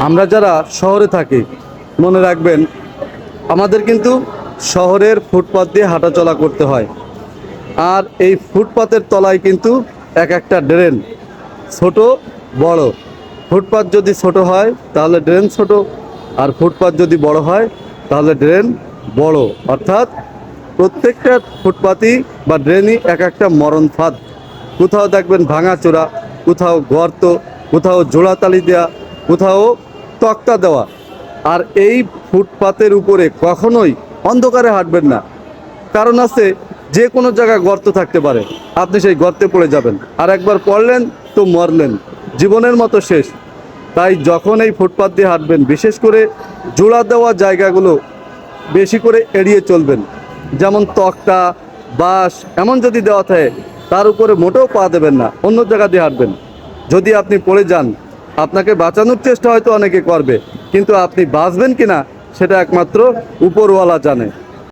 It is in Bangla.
আমরা যারা শহরে থাকি, মনে রাখবেন, আমাদের কিন্তু শহরের ফুটপাত দিয়ে হাঁটাচলা করতে হয়। আর এই ফুটপাতের তলায় কিন্তু এক একটা ড্রেন, ছোট, বড়। ফুটপাত যদি ছোট হয়, তাহলে ড্রেন ছোট। আর ফুটপাত যদি বড় হয়, তাহলে ড্রেন বড়। অর্থাৎ প্রত্যেকটা ফুটপাতই বা ড্রেনই এক একটা মরণ ফাঁদ। কোথাও দেখবেন ভাঙাচোরা, কোথাও গর্ত, কোথাও জোড়াতালি দেওয়া কোথাও তক্তা দেওয়া। আর এই ফুটপাতের উপরে কখনোই অন্ধকারে হাঁটবেন না। কারণ আছে, যে কোনো জায়গায় গর্ত থাকতে পারে। আপনি সেই গর্তে পড়ে যাবেন। আর একবার পড়লেন তো মরলেন। জীবনের মতো শেষ। তাই যখন এই ফুটপাত দিয়ে হাঁটবেন, বিশেষ করে জোড়া দেওয়া জায়গাগুলো বেশি করে এড়িয়ে চলবেন। যেমন তক্তা, বাঁশ, এমন যদি দেওয়া থাকে, তার উপরে মোটেও পা দেবেন না। অন্য জায়গা দিয়ে হাঁটবেন। যদি আপনি পড়ে যান আপনাকে বাঁচানোর চেষ্টা হয়তো অনেকে করবে কিন্তু আপনি বাঁচবেন কিনা সেটা একমাত্র উপরওয়ালা জানে।